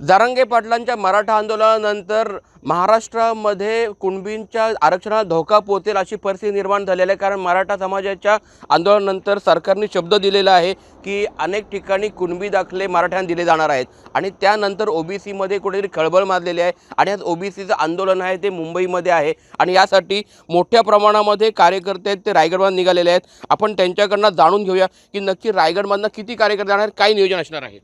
जारंगे पाटलांच्या मराठा आंदोलनानंतर महाराष्ट्रामध्ये कुणबींच्या आरक्षणाला धोका पोहोचेल अशी परिस्थिती निर्माण झालेली आहे. कारण मराठा समाजाच्या आंदोलनानंतर सरकारने शब्द दिलेला आहे की अनेक ठिकाणी कुणबी दाखले मराठ्यांना दिले जाणार आहेत. आणि त्यानंतर ओबीसीमध्ये कुठेतरी खळबळ माजलेली आहे. आणि आज ओबीसीचं आंदोलन आहे ते मुंबईमध्ये आहे. आणि यासाठी मोठ्या प्रमाणामध्ये कार्यकर्ते आहेत ते रायगडमध्ये निघालेले आहेत. आपण त्यांच्याकडनं जाणून घेऊया की नक्की रायगडमधनं किती कार्यकर्ते जाणार काय नियोजन असणार आहे?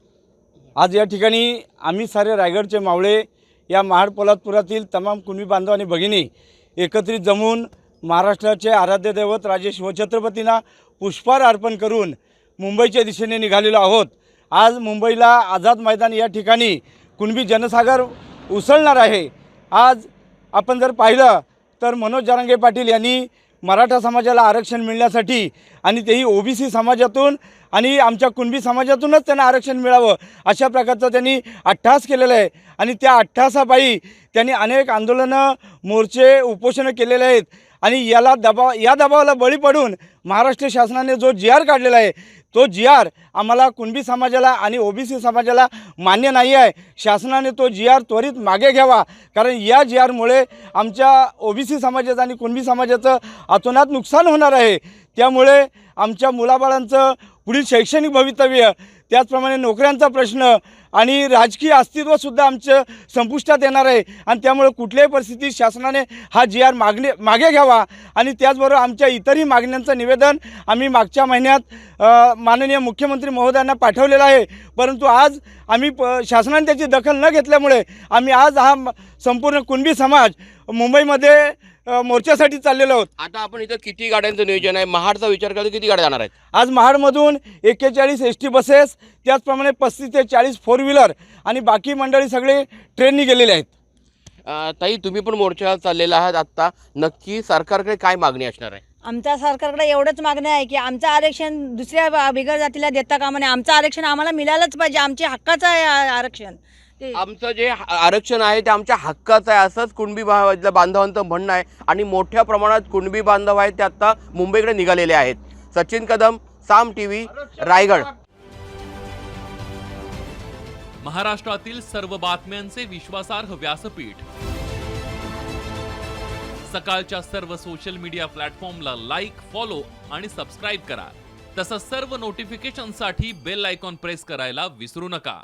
आज या ठिकाणी आम्ही सारे रायगडचे मावळे या महाड पोलादपुरातील तमाम कुणबी बांधव आणि भगिनी एकत्रित जमून महाराष्ट्राचे आराध्य दैवत राजे शिवछत्रपतींना पुष्पहार अर्पण करून मुंबईच्या दिशेने निघालेलो आहोत. आज मुंबईला आझाद मैदान या ठिकाणी कुणबी जनसागर उसळणार आहे. आज आपण जर पाहिलं तर मनोज जारंगे पाटील यांनी मराठा समाजाला आरक्षण मिळण्यासाठी आणि तेही ओबीसी समाजातून आणि आमच्या कुणबी समाजातूनच त्यांना आरक्षण मिळावं अशा प्रकारचा त्यांनी अठ्ठास केलेला आहे. आणि त्या अठ्ठासापायी त्यांनी अनेक आंदोलनं मोर्चे उपोषणं केलेले आहेत. आणि याला दबाव या दबावाला बळी पडून महाराष्ट्र शासनाने जो जी आर काढलेला आहे तो जी आर आम्हाला कुणबी समाजाला आणि ओबीसी समाजाला मान्य नाही आहे. शासनाने तो जी आर त्वरित मागे घ्यावा. कारण या जी आरमुळे आमच्या ओबीसी समाजाचं आणि कुणबी समाजाचं अतोनात नुकसान होणार आहे. त्यामुळे आमच्या मुलाबाळांचं पुढील शैक्षणिक भवितव्य त्याचप्रमाणे नोकऱ्यांचा प्रश्न आणि राजकीय अस्तित्वसुद्धा आमचं संपुष्टात येणार आहे. आणि त्यामुळे कुठल्याही परिस्थितीत शासनाने हा जी आर मागणे मागे घ्यावा. आणि त्याचबरोबर आमच्या इतरही मागण्यांचं निवेदन आम्ही मागच्या महिन्यात माननीय मुख्यमंत्री महोदयांना पाठवलेलं आहे. परंतु आज आम्ही प शासनाने त्याची दखल न घेतल्यामुळे आम्ही आज हा संपूर्ण कुणबी समाज मुंबईमध्ये मोर्चासाठी चाललेलो आहोत. आता आपण इथं किती गाड्यांचं नियोजन आहे? महाडचा विचार करतो किती गाड्या जाणार आहेत? आज महाडमधून एक्केचाळीस एस टी बसेस त्याचप्रमाणे पस्तीस ते चाळीस फोर व्हीलर आणि बाकी मंडळी सगळे ट्रेननी गेलेले आहेत. ताई तुम्ही पण मोर्चाला चाललेला आहात आत्ता. नक्की सरकारकडे काय मागणी असणार आहे? आमच्या सरकारकडे एवढंच मागणं आहे की आमचं आरक्षण दुसऱ्या ब- बिगर जातीला देता कामा नये. आमचं आरक्षण आम्हाला मिळालंच पाहिजे. आमच्या हक्काचं आहे आरक्षण. आमचं जे आरक्षण आहे ते आमच्या हक्काचं आहे. असंच कुणबी बांधवांचं म्हणणं आहे. आणि मोठ्या प्रमाणात कुणबी बांधव आहेत ते आत्ता मुंबईकडे निघालेले आहेत. Sachin Kadam Saam T V Raigad. महाराष्ट्रातील सर्व बातम्यांचे विश्वासार्ह व्यासपीठ. सकाळच्या सर्व सोशल मीडिया प्लॅटफॉर्मला लाईक फॉलो आणि सबस्क्राईब करा. तसंच सर्व नोटिफिकेशनसाठी बेल आयकॉन प्रेस करायला विसरू नका.